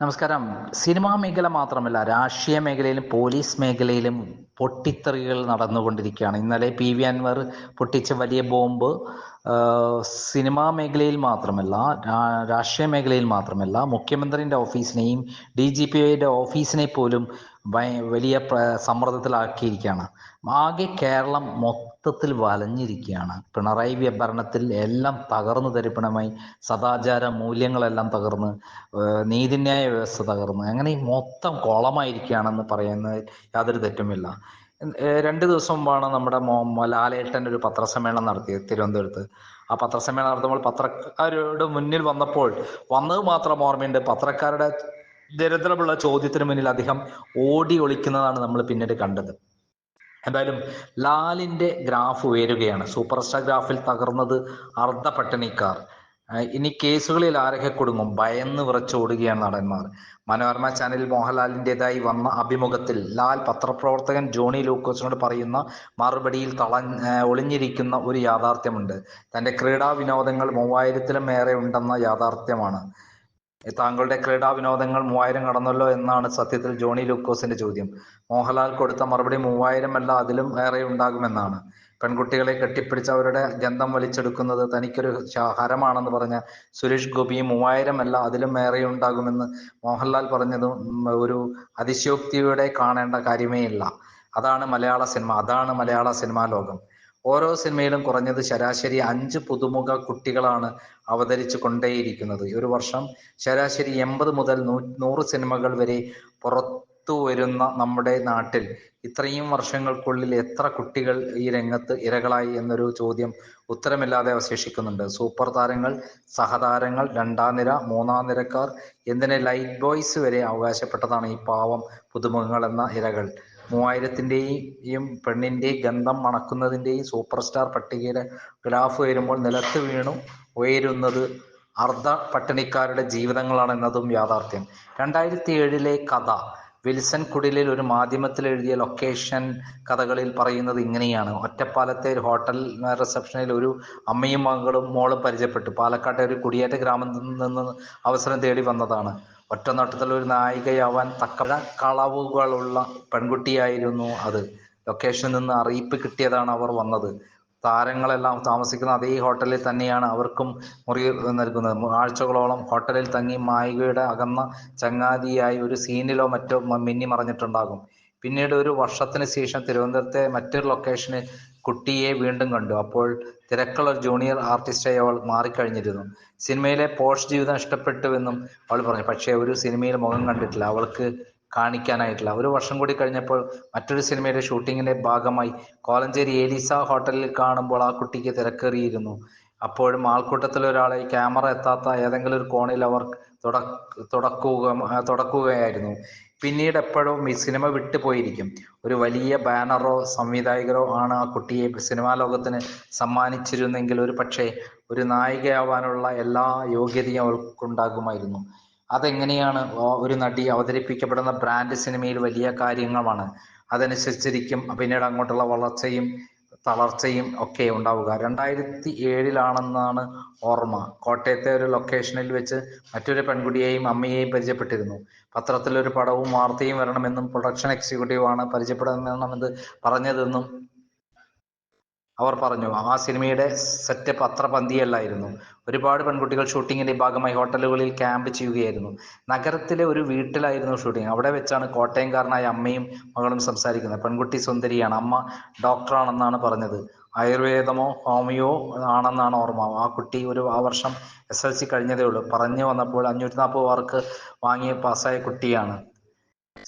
നമസ്കാരം. സിനിമാ മേഖല മാത്രമല്ല രാഷ്ട്രീയ മേഖലയിലും പോലീസ് മേഖലയിലും പൊട്ടിത്തെറികൾ നടന്നുകൊണ്ടിരിക്കുകയാണ്. ഇന്നലെ പി വി അൻവർ പൊട്ടിച്ച വലിയ ബോംബ് സിനിമാ മേഖലയിൽ മാത്രമല്ല രാഷ്ട്രീയ മേഖലയിൽ മാത്രമല്ല മുഖ്യമന്ത്രിയുടെ ഓഫീസിനെയും ഡി ജി പിയുടെ ഓഫീസിനെ പോലും വലിയ സമ്മർദ്ദത്തിലാക്കിയിരിക്കുകയാണ്. ആകെ കേരളം മൊത്തത്തിൽ വലഞ്ഞിരിക്കുകയാണ്. പിണറായി വ്യഭരണത്തിൽ എല്ലാം തകർന്നു തരിപ്പണമായി സദാചാര മൂല്യങ്ങളെല്ലാം തകർന്ന് നീതിന്യായ വ്യവസ്ഥ തകർന്ന് അങ്ങനെ മൊത്തം കോളമായിരിക്കുകയാണെന്ന് പറയുന്നത് യാതൊരു തെറ്റുമില്ല. രണ്ട് ദിവസം മുമ്പാണ് നമ്മുടെ ലാലേട്ടൻ ഒരു പത്രസമ്മേളനം നടത്തിയത് തിരുവനന്തപുരത്ത്. ആ പത്രസമ്മേളനം നടത്തുമ്പോൾ പത്രക്കാരുടെ മുന്നിൽ വന്നപ്പോൾ വന്നത് മാത്രം ഓർമ്മയുണ്ട്. പത്രക്കാരുടെ ദരിദ്രമുള്ള ചോദ്യത്തിന് മുന്നിൽ അദ്ദേഹം ഓടി ഒളിക്കുന്നതാണ് നമ്മൾ പിന്നീട് കണ്ടത്. എന്തായാലും ലാലിന്റെ ഗ്രാഫ് ഉയരുകയാണ്. സൂപ്പർ സ്റ്റാർ ഗ്രാഫിൽ തകർന്നത് അർദ്ധ പട്ടിണിക്കാർ. ഇനി കേസുകളിൽ ആരൊക്കെ കുടുങ്ങും? ഭയന്ന് വിറച്ചോടുകയാണ് നടന്മാർ. മനോരമ ചാനലിൽ മോഹൻലാലിന്റെതായി വന്ന അഭിമുഖത്തിൽ ലാൽ പത്രപ്രവർത്തകൻ ജോണി ലൂക്കോസിനോട് പറയുന്ന മറുപടിയിൽ തള ഒളിഞ്ഞിരിക്കുന്ന ഒരു യാഥാർത്ഥ്യമുണ്ട്. തന്റെ ക്രീഡാ വിനോദങ്ങൾ മൂവായിരത്തിലും ഏറെ ഉണ്ടെന്ന യാഥാർത്ഥ്യമാണ്. താങ്കളുടെ ക്രീഡാ വിനോദങ്ങൾ മൂവായിരം കടന്നല്ലോ എന്നാണ് സത്യത്തിൽ ജോണി ലൂക്കോസിന്റെ ചോദ്യം. മോഹൻലാൽ കൊടുത്ത മറുപടി മൂവായിരം അല്ല അതിലും ഏറെ ഉണ്ടാകുമെന്നാണ്. പെൺകുട്ടികളെ കെട്ടിപ്പിടിച്ച് അവരുടെ ഗന്ധം വലിച്ചെടുക്കുന്നത് തനിക്കൊരു ഹരമാണെന്ന് പറഞ്ഞ സുരേഷ് ഗോപി മൂവായിരം അല്ല അതിലും ഏറെ ഉണ്ടാകുമെന്ന് മോഹൻലാൽ പറഞ്ഞതും ഒരു അതിശയോക്തിയുടെ കാണേണ്ട കാര്യമേ ഇല്ല. അതാണ് മലയാള സിനിമ അതാണ് മലയാള സിനിമാ ലോകം. ഓരോ സിനിമയിലും കുറഞ്ഞത് ശരാശരി അഞ്ച് പുതുമുഖ കുട്ടികളാണ് അവതരിച്ചു കൊണ്ടേയിരിക്കുന്നത്. ഒരു വർഷം ശരാശരി എൺപത് മുതൽ നൂ നൂറ് സിനിമകൾ വരെ പുറത്തു വരുന്ന നമ്മുടെ നാട്ടിൽ ഇത്രയും വർഷങ്ങൾക്കുള്ളിൽ എത്ര കുട്ടികൾ ഈ രംഗത്ത് ഇരകളായി എന്നൊരു ചോദ്യം ഉത്തരമില്ലാതെ അവശേഷിക്കുന്നുണ്ട്. സൂപ്പർ താരങ്ങൾ സഹതാരങ്ങൾ രണ്ടാം നിര മൂന്നാം നിരക്കാർ എന്തിന് ലൈറ്റ് ബോയ്സ് വരെ അവകാശപ്പെട്ടതാണ് ഈ പാവം പുതുമുഖങ്ങൾ എന്ന ഇരകൾ. മൂവായിരത്തിന്റെയും പെണ്ണിന്റെയും ഗന്ധം മണക്കുന്നതിന്റെയും സൂപ്പർ സ്റ്റാർ പട്ടികയുടെ ഗ്രാഫ് വരുമ്പോൾ നിലത്ത് വീണു ഉയരുന്നത് അർദ്ധ പട്ടിണിക്കാരുടെ ജീവിതങ്ങളാണ് എന്നതും യാഥാർത്ഥ്യം. രണ്ടായിരത്തി ഏഴിലെ കഥ വിൽസൺ കുടിലിൽ ഒരു മാധ്യമത്തിൽ എഴുതിയ ലൊക്കേഷൻ കഥകളിൽ പറയുന്നത് ഇങ്ങനെയാണ്. ഒറ്റപ്പാലത്തെ ഒരു ഹോട്ടൽ റിസപ്ഷനിൽ ഒരു അമ്മയും മകളും മോളും പരിചയപ്പെട്ടു. പാലക്കാട്ടെ ഒരു കുടിയേറ്റ ഗ്രാമത്തിൽ നിന്ന് അവസരം തേടി വന്നതാണ്. ഒറ്റ നോട്ടത്തിൽ ഒരു നായികയാവാൻ തക്ക കളവുകളുള്ള പെൺകുട്ടിയായിരുന്നു അത്. ലൊക്കേഷനിൽ നിന്ന് അറിയിപ്പ് കിട്ടിയതാണ് അവർ വന്നത്. താരങ്ങളെല്ലാം താമസിക്കുന്ന അതേ ഹോട്ടലിൽ തന്നെയാണ് അവർക്കും മുറി നൽകുന്നത്. ആഴ്ചകളോളം ഹോട്ടലിൽ തങ്ങി മായികയുടെ അകന്ന ചങ്ങാതിയായി ഒരു സീനിലോ മറ്റോ മിന്നി മറഞ്ഞിട്ടുണ്ടാകും. പിന്നീട് ഒരു വർഷത്തിന് ശേഷം തിരുവനന്തപുരത്തെ മറ്റൊരു ലൊക്കേഷനിൽ കുട്ടിയെ വീണ്ടും കണ്ടു. അപ്പോൾ തിരക്കുള്ള ജൂനിയർ ആർട്ടിസ്റ്റായി അവൾ മാറിക്കഴിഞ്ഞിരുന്നു. സിനിമയിലെ പോഷ് ജീവിതം ഇഷ്ടപ്പെട്ടുവെന്നും അവൾ പറഞ്ഞു. പക്ഷേ ഒരു സിനിമയിൽ മുഖം കണ്ടിട്ടില്ല. അവൾക്ക് കാണിക്കാനായിട്ടില്ല. ഒരു വർഷം കൂടി കഴിഞ്ഞപ്പോൾ മറ്റൊരു സിനിമയുടെ ഷൂട്ടിങ്ങിന്റെ ഭാഗമായി കോലഞ്ചേരി ഏലീസ ഹോട്ടലിൽ കാണുമ്പോൾ ആ കുട്ടിക്ക് തിരക്കേറിയിരുന്നു. അപ്പോഴും ആൾക്കൂട്ടത്തിൽ ഒരാളെ ക്യാമറ എത്താത്ത ഏതെങ്കിലും ഒരു കോണിൽ അവർ തുടക്ക തുടക്കുക തുടക്കുകയായിരുന്നു. പിന്നീട് എപ്പോഴും ഈ സിനിമ വിട്ടുപോയിരിക്കും. ഒരു വലിയ ബാനറോ സംവിധായകരോ ആണ് ആ കുട്ടിയെ സിനിമാ ലോകത്തിന് സമ്മാനിച്ചിരുന്നെങ്കിൽ ഒരു പക്ഷേ ഒരു നായികയാവാനുള്ള എല്ലാ യോഗ്യതയും അവൾക്കുണ്ടാകുമായിരുന്നു. അതെങ്ങനെയാണ് ഒരു നടി അവതരിപ്പിക്കപ്പെടുന്ന ബ്രാൻഡ് സിനിമയിൽ വലിയ കാര്യങ്ങളാണ്? അതനുസരിച്ചിരിക്കും പിന്നീട് അങ്ങോട്ടുള്ള വളർച്ചയും തളർച്ചയും ഒക്കെ ഉണ്ടാവുക. രണ്ടായിരത്തി ഏഴിലാണെന്നാണ് ഓർമ്മ. കോട്ടയത്തെ ഒരു ലൊക്കേഷനിൽ വെച്ച് മറ്റൊരു പെൺകുട്ടിയെയും അമ്മയെയും പരിചയപ്പെട്ടിരുന്നു. പത്രത്തിൽ ഒരു പടവും വാർത്തയും വരണമെന്നും പ്രൊഡക്ഷൻ എക്സിക്യൂട്ടീവാണ് പരിചയപ്പെടണമെന്ന് പറഞ്ഞതെന്നും അവർ പറഞ്ഞു ആ സിനിമയുടെ സെറ്റപ്പ് അത്ര പന്തിയല്ലായിരുന്നു. ഒരുപാട് പെൺകുട്ടികൾ ഷൂട്ടിങ്ങിന്റെ ഭാഗമായി ഹോട്ടലുകളിൽ ക്യാമ്പ് ചെയ്യുകയായിരുന്നു. നഗരത്തിലെ ഒരു വീട്ടിലായിരുന്നു ഷൂട്ടിംഗ് അവിടെ വെച്ചാണ് കോട്ടയംകാരനായ അമ്മയും മകളും സംസാരിക്കുന്നത്. പെൺകുട്ടി സുന്ദരിയാണ്. അമ്മ ഡോക്ടറാണെന്നാണ് പറഞ്ഞത്. ആയുർവേദമോ ഹോമിയോ ആണെന്നാണ് ഓർമ്മ. ആ കുട്ടി ഒരു ആ വർഷം എസ് എൽ സി കഴിഞ്ഞതേ ഉള്ളൂ. പറഞ്ഞു വന്നപ്പോൾ അഞ്ഞൂറ്റി നാൽപ്പത് മാർക്ക് വാങ്ങിയ പാസ്സായ കുട്ടിയാണ്.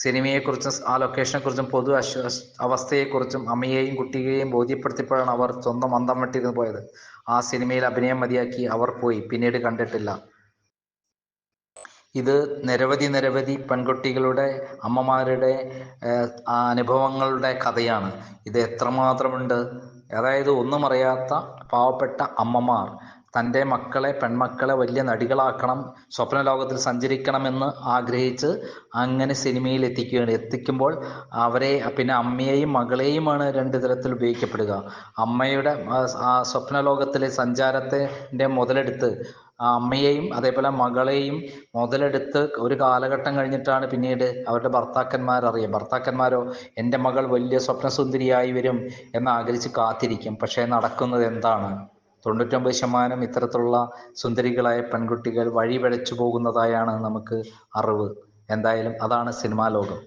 സിനിമയെക്കുറിച്ചും ആ ലൊക്കേഷനെക്കുറിച്ചും പൊതു അവസ്ഥയെക്കുറിച്ചും അമ്മയെയും കുട്ടിയെയും ബോധ്യപ്പെടുത്തിയപ്പോഴാണ് അവർ സ്വന്തം അന്തം വെട്ടിരുന്നു പോയത്. ആ സിനിമയിൽ അഭിനയം മതിയാക്കി അവർ പോയി. പിന്നീട് കണ്ടിട്ടില്ല. ഇത് നിരവധി നിരവധി പെൺകുട്ടികളുടെ അമ്മമാരുടെ അനുഭവങ്ങളുടെ കഥയാണ്. ഇത് എത്രമാത്രമുണ്ട്? അതായത് ഒന്നും അറിയാത്ത പാവപ്പെട്ട അമ്മമാർ. തന്റെ മക്കളെ പെൺമക്കളെ വലിയ നടികളാക്കണം സ്വപ്നലോകത്തിൽ സഞ്ചരിക്കണമെന്ന് ആഗ്രഹിച്ച് അങ്ങനെ സിനിമയിൽ എത്തിക്കുകയാണ്. എത്തിക്കുമ്പോൾ അവരെ പിന്നെ അമ്മയെയും മകളെയുമാണ് രണ്ട് തരത്തിൽ ഉപയോഗിക്കപ്പെടുക. അമ്മയുടെ ആ, ആ സ്വപ്ന ലോകത്തിലെ സഞ്ചാരത്തിന്റെ മുതലെടുത്ത് അമ്മയെയും അതേപോലെ മകളെയും മുതലെടുത്ത് ഒരു കാലഘട്ടം കഴിഞ്ഞിട്ടാണ് പിന്നീട് അവരുടെ ഭർത്താക്കന്മാർ അറിയുക ഭർത്താക്കന്മാരോ എന്റെ മകൾ വലിയ സ്വപ്നസുന്ദരിയായി വരും എന്ന് ആഗ്രഹിച്ച് കാത്തിരിക്കും. പക്ഷേ നടക്കുന്നത് എന്താണ്? തൊണ്ണൂറ്റൊമ്പത് ശതമാനം ഇത്തരത്തിലുള്ള സുന്ദരികളായ പെൺകുട്ടികൾ വഴി പിഴച്ചു പോകുന്നതായാണ് നമുക്ക് അറിവ്. എന്തായാലും അതാണ് സിനിമാ ലോകം.